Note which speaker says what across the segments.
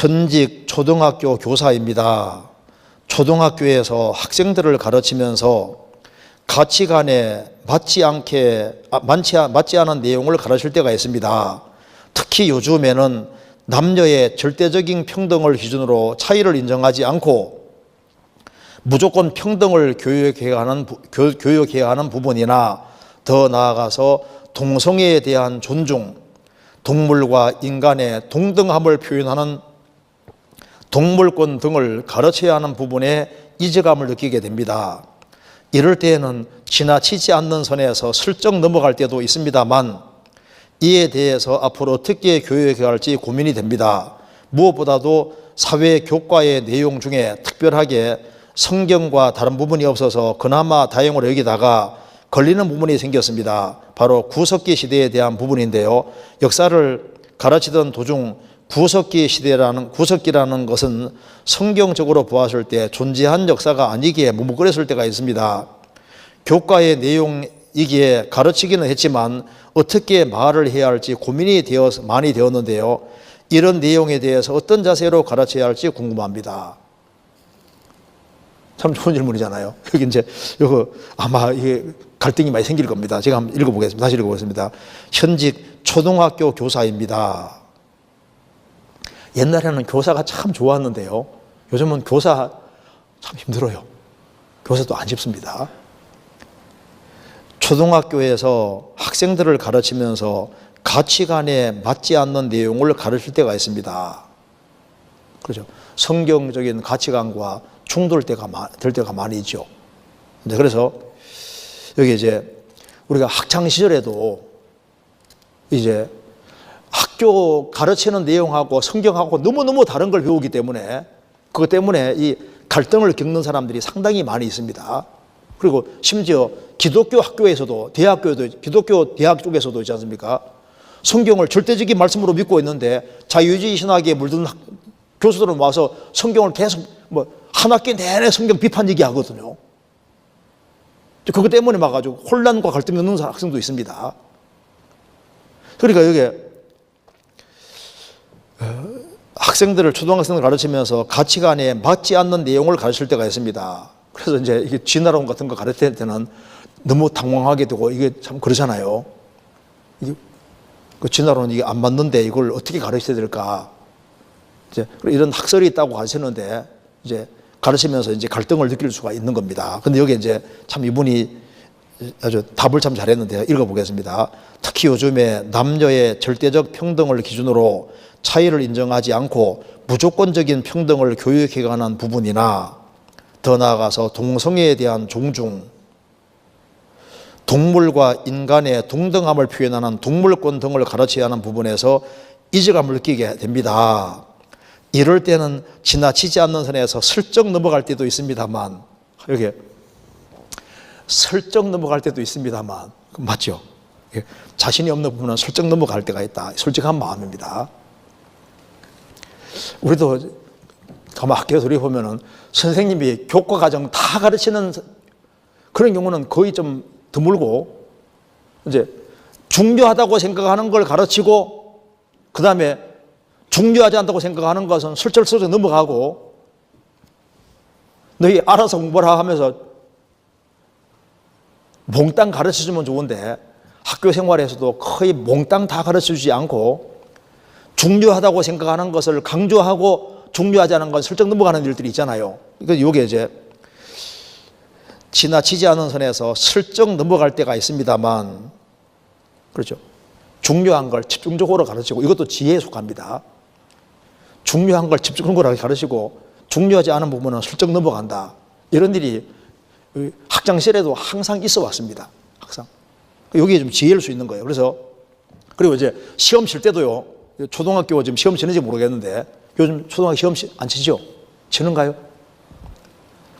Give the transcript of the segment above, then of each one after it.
Speaker 1: 현직 초등학교 교사입니다. 초등학교에서 학생들을 가르치면서 가치관에 맞지 않게 아, 많지, 않- 맞지 않은 내용을 가르칠 때가 있습니다. 특히 요즘에는 남녀의 절대적인 평등을 기준으로 차이를 인정하지 않고 무조건 평등을 교육해야 하는, 교육해야 하는 부분이나 더 나아가서 동성애에 대한 존중, 동물과 인간의 동등함을 표현하는 동물권 등을 가르쳐야 하는 부분에 이질감을 느끼게 됩니다. 이럴 때에는 지나치지 않는 선에서 슬쩍 넘어갈 때도 있습니다만 이에 대해서 앞으로 어떻게 교육해야 할지 고민이 됩니다. 무엇보다도 사회 교과의 내용 중에 특별하게 성경과 다른 부분이 없어서 그나마 다행으로 여기다가 걸리는 부분이 생겼습니다. 바로 구석기 시대에 대한 부분인데요. 역사를 가르치던 도중 구석기 시대라는 구석기라는 것은 성경적으로 보았을 때 존재한 역사가 아니기에 머뭇거렸을 때가 있습니다. 교과의 내용이기에 가르치기는 했지만 어떻게 말을 해야 할지 고민이 되어 많이 되었는데요. 이런 내용에 대해서 어떤 자세로 가르쳐야 할지 궁금합니다. 참 좋은 질문이잖아요. 여기 이제 이거 아마 이게 갈등이 많이 생길 겁니다. 제가 한번 읽어보겠습니다. 다시 읽어보겠습니다. 현직 초등학교 교사입니다. 옛날에는 교사가 참 좋았는데요. 요즘은 교사 참 힘들어요. 교사도 안 쉽습니다. 초등학교에서 학생들을 가르치면서 가치관에 맞지 않는 내용을 가르칠 때가 있습니다. 그렇죠. 성경적인 가치관과 충돌 때가 많- 될 때가 많이 있죠. 근데 그래서 여기 이제 우리가 학창 시절에도 이제 학교 가르치는 내용하고 성경하고 너무너무 다른 걸 배우기 때문에 그것 때문에 이 갈등을 겪는 사람들이 상당히 많이 있습니다. 그리고 심지어 기독교 학교에서도 대학교도 기독교 대학 쪽에서도 있지 않습니까? 성경을 절대적인 말씀으로 믿고 있는데 자유주의 신학에 물든 학- 교수들은 와서 성경을 계속 뭐 한 학기 내내 성경 비판 얘기하거든요. 그것 때문에 막아가지고 혼란과 갈등 겪는 학생도 있습니다. 그러니까 여기 학생들을 초등학생을 가르치면서 가치관에 맞지 않는 내용을 가르칠 때가 있습니다. 그래서 이제 이게 진화론 같은 거 가르칠 때는 너무 당황하게 되고 이게 참 그러잖아요. 이게 그 진화론 이게 안 맞는데 이걸 어떻게 가르쳐야 될까? 이제 이런 학설이 있다고 가르치는데 이제 가르치면서 이제 갈등을 느낄 수가 있는 겁니다. 근데 여기 이제 참 이분이 아주 답을 참 잘했는데요. 읽어보겠습니다. 특히 요즘에 남녀의 절대적 평등을 기준으로 차이를 인정하지 않고 무조건적인 평등을 교육해 가는 부분이나 더 나아가서 동성애에 대한 존중, 동물과 인간의 동등함을 표현하는 동물권 등을 가르쳐야 하는 부분에서 이질감을 느끼게 됩니다. 이럴 때는 지나치지 않는 선에서 슬쩍 넘어갈 때도 있습니다만 여기 슬쩍 넘어갈 때도 있습니다만 맞죠? 예, 자신이 없는 부분은 슬쩍 넘어갈 때가 있다. 솔직한 마음입니다. 우리도 가만 학교에 돌이보면은 선생님이 교과 과정 다 가르치는 그런 경우는 거의 좀 드물고 이제 중요하다고 생각하는 걸 가르치고 그 다음에 중요하지 않다고 생각하는 것은 슬쩍슬쩍 넘어가고 너희 알아서 공부하라 하면서 몽땅 가르쳐 주면 좋은데 학교 생활에서도 거의 몽땅 다 가르쳐 주지 않고 중요하다고 생각하는 것을 강조하고 중요하지 않은 건 슬쩍 넘어가는 일들이 있잖아요. 그러니까 이게 이제 지나치지 않은 선에서 슬쩍 넘어갈 때가 있습니다만 그렇죠. 중요한 걸 집중적으로 가르치고 이것도 지혜에 속합니다. 중요한 걸 집중적으로 가르치고 중요하지 않은 부분은 슬쩍 넘어간다. 이런 일이 학창시절에도 항상 있어 왔습니다. 항상. 여기에 좀 지혜일 수 있는 거예요. 그래서 그리고 이제 시험 칠 때도요. 초등학교 지금 시험 치는지 모르겠는데 요즘 초등학교 시험 치- 안 치죠? 치는가요?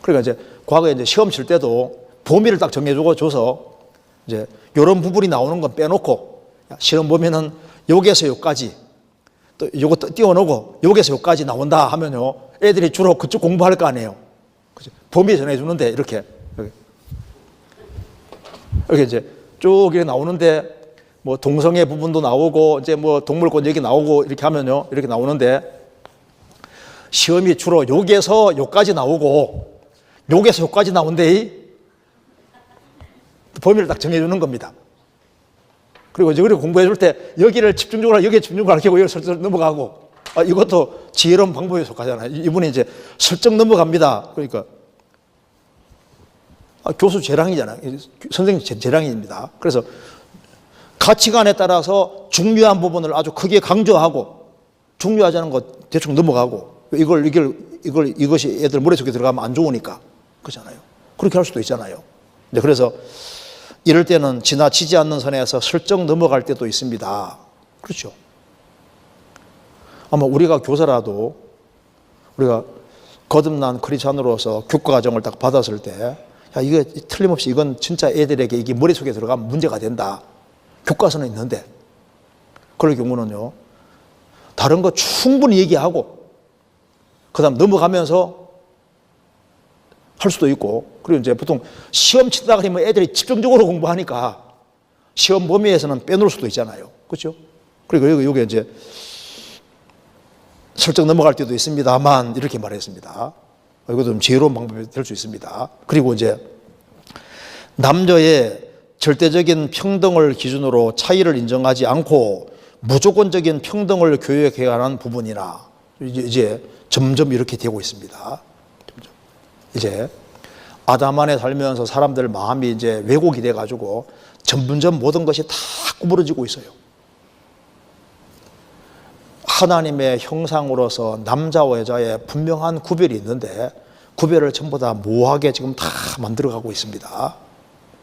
Speaker 1: 그러니까 이제 과거에 이제 시험 칠 때도 범위를 딱 정해주고 줘서 이제 이런 부분이 나오는 건 빼놓고 야, 시험 보면은 여기에서 여기까지 또 요거 또 띄워놓고 여기에서 여기까지 나온다 하면요 애들이 주로 그쪽 공부할 거 아니에요. 그죠? 범위 정해주는데 이렇게. 이렇게 이제 쭉 이렇게 나오는데 뭐 동성애 부분도 나오고 이제 뭐 동물권 얘기 나오고 이렇게 하면요 이렇게 나오는데 시험이 주로 욕에서 욕까지 나오고 욕에서 욕까지 나온대. 범위를 딱 정해주는 겁니다. 그리고 이제 그리고 공부해 줄 때 여기를 집중적으로 여기에 집중적으로 가르치고 여기를 설정 넘어가고 아, 이것도 지혜로운 방법에 속하잖아요. 이분이 이제 설정 넘어갑니다. 그러니까 아, 교수 재량이잖아요. 선생님 재- 재량입니다. 그래서 가치관에 따라서 중요한 부분을 아주 크게 강조하고 중요하지 않은 것 대충 넘어가고 이걸 이걸 이걸 이것이 애들 머릿속에 들어가면 안 좋으니까 그렇잖아요. 그렇게 할 수도 있잖아요. 네, 그래서 이럴 때는 지나치지 않는 선에서 슬쩍 넘어갈 때도 있습니다. 그렇죠. 아마 우리가 교사라도 우리가 거듭난 크리스찬으로서 교과 과정을 딱 받았을 때, 야, 이거 틀림없이 이건 진짜 애들에게 이게 머릿속에 들어가면 문제가 된다. 교과서는 있는데. 그럴 경우는요, 다른 거 충분히 얘기하고, 그 다음 넘어가면서 할 수도 있고, 그리고 이제 보통 시험 치다가 그러면 애들이 집중적으로 공부하니까 시험 범위에서는 빼놓을 수도 있잖아요. 그렇죠? 그리고 여기, 이제 슬쩍 넘어갈 때도 있습니다만 이렇게 말했습니다. 이것도 좀 지혜로운 방법이 될 수 있습니다. 그리고 이제 남녀의 절대적인 평등을 기준으로 차이를 인정하지 않고 무조건적인 평등을 교육해 가는 부분이나 이제, 점점 이렇게 되고 있습니다. 이제 아담 안에 살면서 사람들 마음이 이제 왜곡이 돼 가지고 점점 모든 것이 다 구부러지고 있어요. 하나님의 형상으로서 남자와 여자의 분명한 구별이 있는데 구별을 전부 다 모호하게 지금 다 만들어 가고 있습니다.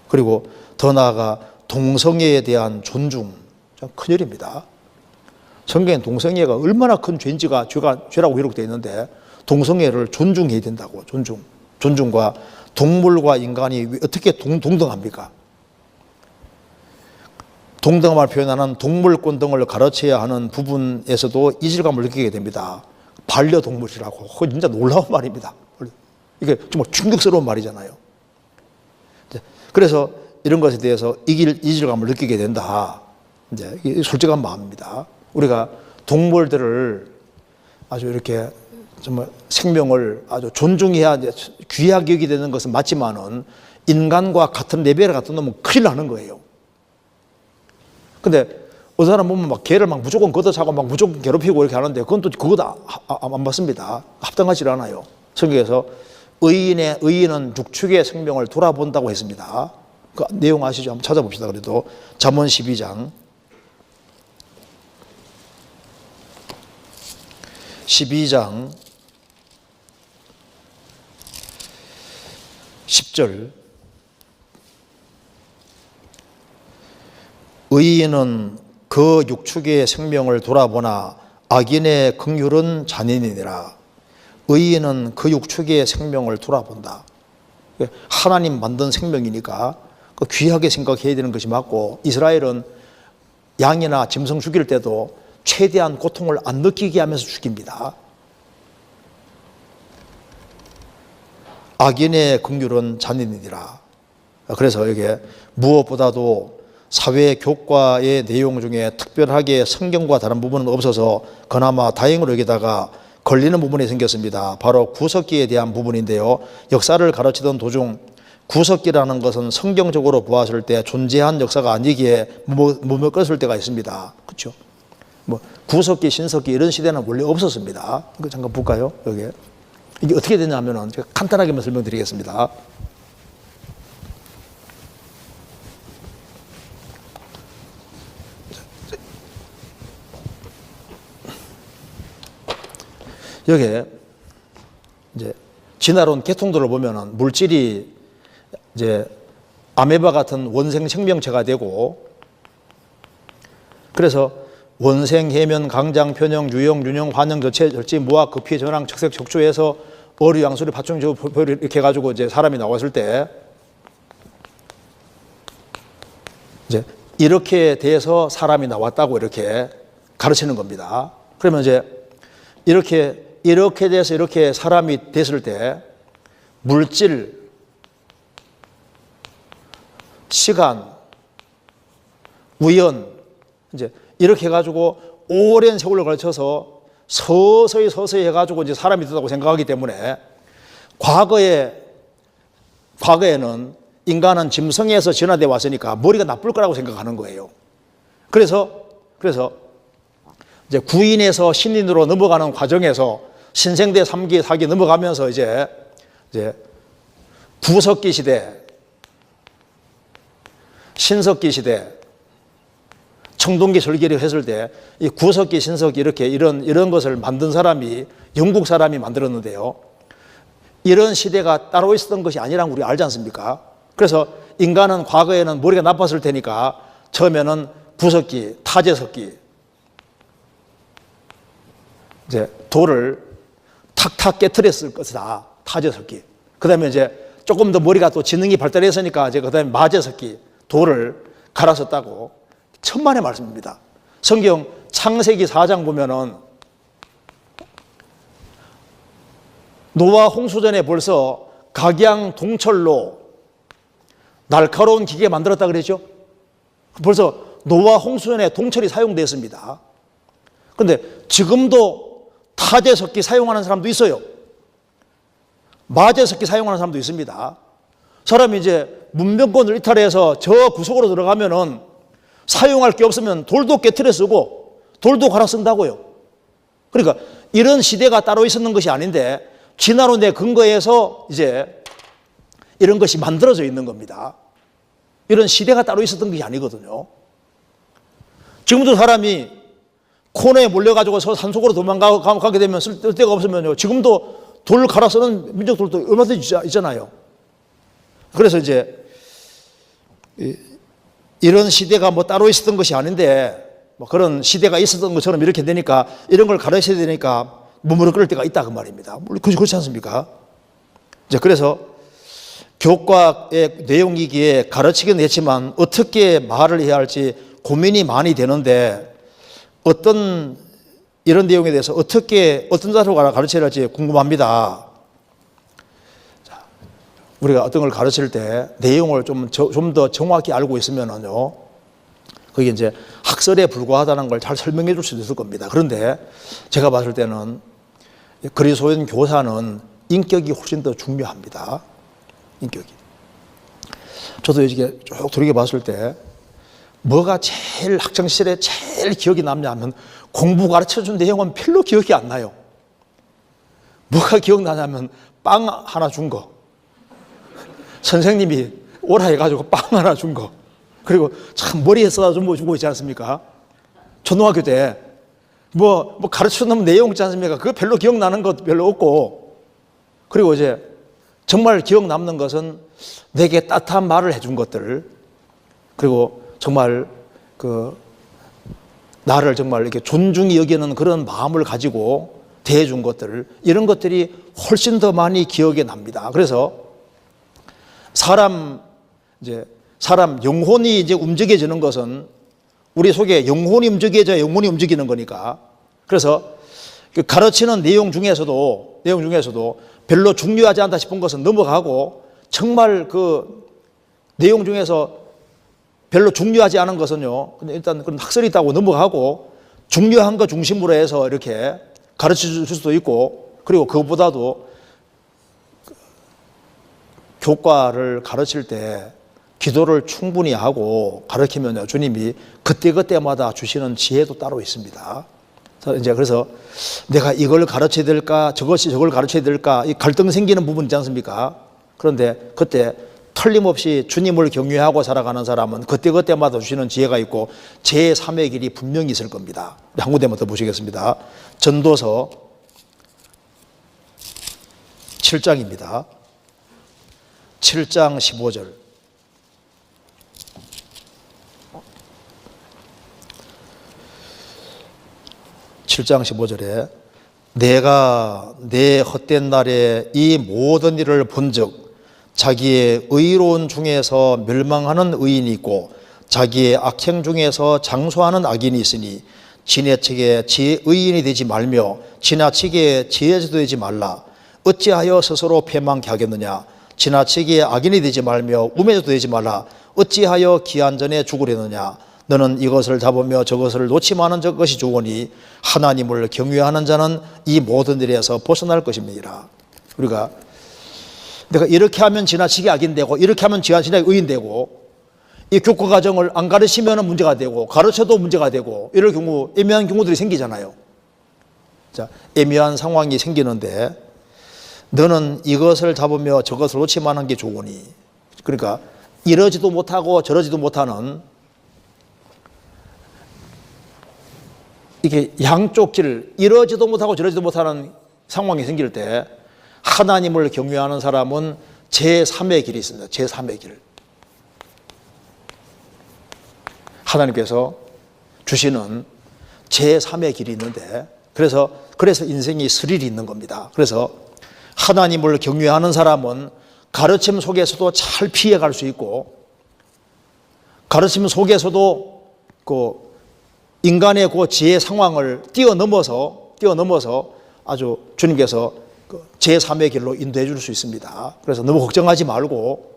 Speaker 1: 그리고 더 나아가 동성애에 대한 존중 참 큰일입니다. 성경엔 동성애가 얼마나 큰 죄인지가 죄가 죄라고 기록되어 있는데 동성애를 존중해야 된다고 존중 존중과 동물과 인간이 어떻게 동, 동등합니까? 동등함을 표현하는 동물권 등을 가르쳐야 하는 부분에서도 이질감을 느끼게 됩니다. 반려동물이라고. 그거 진짜 놀라운 말입니다. 이게 정말 충격스러운 말이잖아요. 그래서 이런 것에 대해서 이길, 이질감을 느끼게 된다. 이제 솔직한 마음입니다. 우리가 동물들을 아주 이렇게 정말 생명을 아주 존중해야 귀하게 여기 되는 것은 맞지만은 인간과 같은 레벨에 갖다 놓으면 큰일 나는 거예요. 근데 어느 사람 보면 막 개를 막 무조건 걷어차고 막 무조건 괴롭히고 이렇게 하는데 그건 또 그거다 안 맞습니다. 합당하지 않아요. 성경에서 의인의 의인은 육축의 생명을 돌아본다고 했습니다. 그 내용 아시죠? 한번 찾아봅시다. 그래도 잠언 12장 12장 10절 의인은 그 육축의 생명을 돌아보나 악인의 긍휼은 잔인이니라. 의인은 그 육축의 생명을 돌아본다. 하나님 만든 생명이니까 그 귀하게 생각해야 되는 것이 맞고 이스라엘은 양이나 짐승 죽일 때도 최대한 고통을 안 느끼게 하면서 죽입니다. 악인의 긍휼은 잔인이니라. 그래서 이게 무엇보다도 사회 교과의 내용 중에 특별하게 성경과 다른 부분은 없어서 그나마 다행으로 여기다가 걸리는 부분이 생겼습니다. 바로 구석기에 대한 부분인데요. 역사를 가르치던 도중 구석기라는 것은 성경적으로 보았을 때 존재한 역사가 아니기에 머뭇거렸을 때가 있습니다. 그렇죠? 뭐 구석기, 신석기 이런 시대는 원래 없었습니다. 이거 잠깐 볼까요? 여기 이게 어떻게 되냐면은 제가 간단하게만 설명드리겠습니다. 여기에 이제 진화론 계통들을 보면은 물질이 이제 아메바 같은 원생 생명체가 되고 그래서 원생, 해면, 강장, 편형, 유형, 윤형, 환형, 저체, 절지, 무학, 급히, 전황, 척색, 척추에서 어류, 양수리, 파충, 저 이렇게 해가지고 이제 사람이 나왔을 때 이제 이렇게 돼서 사람이 나왔다고 이렇게 가르치는 겁니다. 그러면 이제 이렇게 이렇게 돼서 이렇게 사람이 됐을 때 물질, 시간, 우연 이제 이렇게 해가지고 오랜 세월을 걸쳐서 서서히 서서히 해가지고 이제 사람이 됐다고 생각하기 때문에 과거에 과거에는 인간은 짐승에서 진화돼 왔으니까 머리가 나쁠 거라고 생각하는 거예요. 그래서 그래서 이제 구인에서 신인으로 넘어가는 과정에서 신생대 3기, 4기 넘어가면서 이제 이제 구석기 시대, 신석기 시대, 청동기 설계를 했을 때 이 구석기, 신석기 이렇게 이런 이런 것을 만든 사람이 영국 사람이 만들었는데요. 이런 시대가 따로 있었던 것이 아니라는 우리 알지 않습니까? 그래서 인간은 과거에는 머리가 나빴을 테니까 처음에는 부석기, 타제석기 이제 돌을 탁탁 깨뜨렸을 것이다. 타제석기. 그다음에 이제 조금 더 머리가 또 지능이 발달했으니까 이제 그다음에 마제석기 돌을 갈아섰다고 천만의 말씀입니다. 성경 창세기 4장 보면은 노아 홍수전에 벌써 각양 동철로 날카로운 기계 만들었다 그랬죠? 벌써 노아 홍수전에 동철이 사용됐습니다. 그런데 지금도 타제석기 사용하는 사람도 있어요. 마제 석기 사용하는 사람도 있습니다. 사람이 이제 문명권을 이탈해서 저 구석으로 들어가면은 사용할 게 없으면 돌도 깨트려 쓰고 돌도 갈아 쓴다고요. 그러니까 이런 시대가 따로 있었는 것이 아닌데 진화로 내 근거에서 이제 이런 것이 만들어져 있는 겁니다. 이런 시대가 따로 있었던 것이 아니거든요. 지금도 사람이 코너에 몰려가지고 서 산속으로 도망가게 되면 쓸 데가 없으면요. 지금도 돌 갈아 쓰는 민족들도 얼마든지 있잖아요. 그래서 이제 이런 시대가 뭐 따로 있었던 것이 아닌데 뭐 그런 시대가 있었던 것처럼 이렇게 되니까 이런 걸 가르쳐야 되니까 무무를 끓을 때가 있다 그 말입니다. 물론 그렇지 않습니까? 이제 그래서 교과의 내용이기에 가르치긴 했지만 어떻게 말을 해야 할지 고민이 많이 되는데 어떤 이런 내용에 대해서 어떻게 어떤 자로 가르쳐야 할지 궁금합니다. 자, 우리가 어떤 걸 가르칠 때 내용을 좀좀더 정확히 알고 있으면은요. 그게 이제 학설에 불과하다는 걸 잘 설명해 줄 수도 있을 겁니다. 그런데 제가 봤을 때는 그리스도인 교사는 인격이 훨씬 더 중요합니다. 인격이. 저도 이렇게 쭉 돌이켜 봤을 때 뭐가 제일 학창시절에 제일 기억이 남냐 하면 공부 가르쳐 준 내용은 별로 기억이 안 나요. 뭐가 기억나냐면 빵 하나 준 거. 선생님이 오라 해가지고 빵 하나 준 거. 그리고 참 머리에 써다 좀 주고 있지 않습니까? 초등학교 때. 뭐, 뭐 가르쳐 놓은 내용 있지 않습니까? 그거 별로 기억나는 것 별로 없고. 그리고 이제 정말 기억 남는 것은 내게 따뜻한 말을 해준 것들. 그리고 정말 그 나를 정말 이렇게 존중히 여기는 그런 마음을 가지고 대해준 것들 이런 것들이 훨씬 더 많이 기억에 납니다. 그래서 사람 이제 사람 영혼이 이제 움직여지는 것은 우리 속에 영혼이 움직여져 영혼이 움직이는 거니까 그래서 그 가르치는 내용 중에서도 내용 중에서도 별로 중요하지 않다 싶은 것은 넘어가고 정말 그 내용 중에서 별로 중요하지 않은 것은요. 일단 그런 학설이 있다고 넘어가고 중요한 것 중심으로 해서 이렇게 가르쳐 줄 수도 있고 그리고 그것보다도 교과를 가르칠 때 기도를 충분히 하고 가르치면요. 주님이 그때그때마다 주시는 지혜도 따로 있습니다. 이제 그래서 내가 이걸 가르쳐야 될까 저것이 저걸 가르쳐야 될까 이 갈등 생기는 부분 있지 않습니까? 그런데 그때 틀림없이 주님을 경외하고 살아가는 사람은 그때그때마다 주시는 지혜가 있고 제3의 길이 분명히 있을 겁니다. 한 군데만 더 보시겠습니다. 전도서 7장입니다. 7장 15절. 칠장 15절에 내가 내 헛된 날에 이 모든 일을 본즉 자기의 의로운 중에서 멸망하는 의인이 있고 자기의 악행 중에서 장수하는 악인이 있으니 지나치게 지 의인이 되지 말며 지나치게 지혜자도 되지 말라 어찌하여 스스로 패망케 하겠느냐 지나치게 악인이 되지 말며 우매자도 되지 말라 어찌하여 기한 전에 죽으려느냐 너는 이것을 잡으며 저것을 놓치마는 것이 좋으니 하나님을 경외하는 자는 이 모든 일에서 벗어날 것입니다. 우리가 내가 이렇게 하면 지나치게 악인되고 이렇게 하면 지나치게 의인되고 이 교과 과정을 안 가르치면 문제가 되고 가르쳐도 문제가 되고 이럴 경우 애매한 경우들이 생기잖아요. 자, 애매한 상황이 생기는데 너는 이것을 잡으며 저것을 놓치마는 게 좋으니 그러니까 이러지도 못하고 저러지도 못하는 이게 양쪽 길 이러지도 못하고 저러지도 못하는 상황이 생길 때 하나님을 경외하는 사람은 제3의 길이 있습니다. 제3의 길. 하나님께서 주시는 제3의 길이 있는데 그래서 그래서 인생이 스릴이 있는 겁니다. 그래서 하나님을 경외하는 사람은 가르침 속에서도 잘 피해갈 수 있고 가르침 속에서도 그 인간의 그 지혜 상황을 뛰어넘어서 뛰어넘어서 아주 주님께서 그 제3의 길로 인도해 줄 수 있습니다. 그래서 너무 걱정하지 말고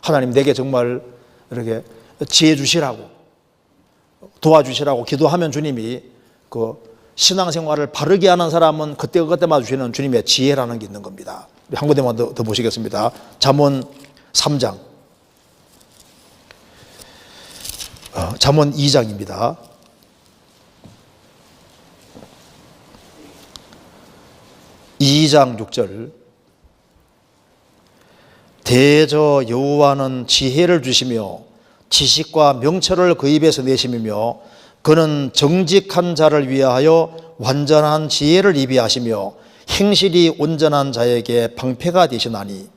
Speaker 1: 하나님 내게 정말 이렇게 지혜 주시라고 도와주시라고 기도하면 주님이 그 신앙생활을 바르게 하는 사람은 그때 그때마다 주시는 주님의 지혜라는 게 있는 겁니다. 한 군데만 더, 더 보시겠습니다. 잠언 3장. 어, 잠언 2장입니다. 이장 6절 대저 여호와는 지혜를 주시며 지식과 명철을 그 입에서 내심이며 그는 정직한 자를 위하여 완전한 지혜를 입이하시며 행실이 온전한 자에게 방패가 되시나니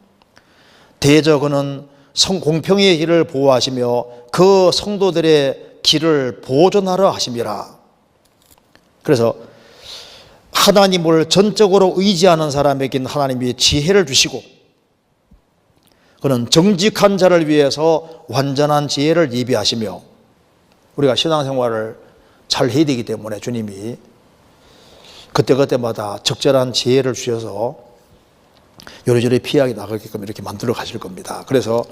Speaker 1: 대저 그는 성 공평의 길을 보호하시며 그 성도들의 길을 보존하러 하심이라. 그래서 하나님을 전적으로 의지하는 사람에게는 하나님이 지혜를 주시고 그는 정직한 자를 위해서 완전한 지혜를 예비하시며 우리가 신앙생활을 잘 해야 되기 때문에 주님이 그때그때마다 적절한 지혜를 주셔서 요리조리 피하게 나가게끔 이렇게 만들어 가실 겁니다. 그래서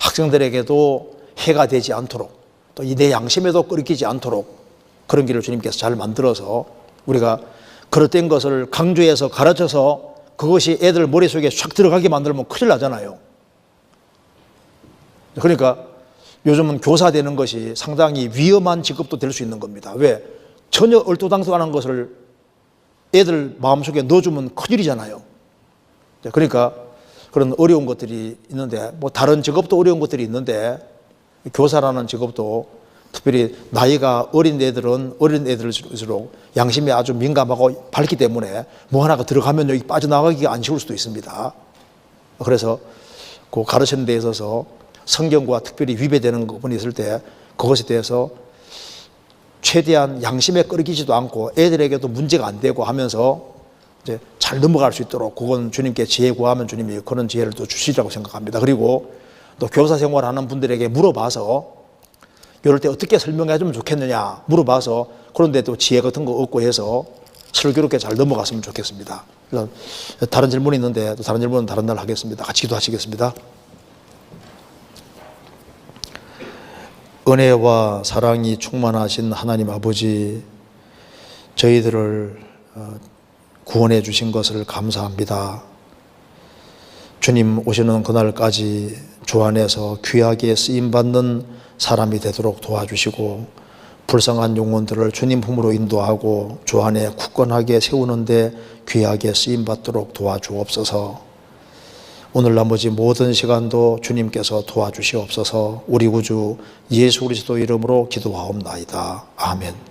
Speaker 1: 학생들에게도 해가 되지 않도록 또 이 내 양심에도 끓이지 않도록 그런 길을 주님께서 잘 만들어서 우리가 그릇된 것을 강조해서 가르쳐서 그것이 애들 머릿속에 샥 들어가게 만들면 큰일 나잖아요. 그러니까 요즘은 교사 되는 것이 상당히 위험한 직업도 될 수 있는 겁니다. 왜? 전혀 얼토당토하는 것을 애들 마음속에 넣어주면 큰일이잖아요. 그러니까 그런 어려운 것들이 있는데 뭐 다른 직업도 어려운 것들이 있는데 교사라는 직업도 특별히 나이가 어린 애들은 어린 애들일수록 양심이 아주 민감하고 밝기 때문에 뭐 하나가 들어가면 여기 빠져나가기가 안 쉬울 수도 있습니다. 그래서 그 가르치는 데 있어서 성경과 특별히 위배되는 부분이 있을 때 그것에 대해서 최대한 양심에 끌기지도 않고 애들에게도 문제가 안 되고 하면서 이제 잘 넘어갈 수 있도록 그건 주님께 지혜 구하면 주님이 그런 지혜를 또 주시리라고 생각합니다. 그리고 또 교사 생활하는 분들에게 물어봐서 이럴 때 어떻게 설명해 주면 좋겠느냐 물어봐서 그런데 또 지혜 같은 거 얻고 해서 슬기롭게 잘 넘어갔으면 좋겠습니다. 다른 질문이 있는데 또 다른 질문은 다른 날 하겠습니다. 같이 기도하시겠습니다. 은혜와 사랑이 충만하신 하나님 아버지, 저희들을 어, 구원해 주신 것을 감사합니다. 주님 오시는 그날까지 주 안에서 귀하게 쓰임 받는 사람이 되도록 도와주시고 불쌍한 영혼들을 주님 품으로 인도하고 주 안에 굳건하게 세우는데 귀하게 쓰임 받도록 도와주옵소서. 오늘 나머지 모든 시간도 주님께서 도와주시옵소서. 우리 구주 예수 그리스도 이름으로 기도하옵나이다. 아멘.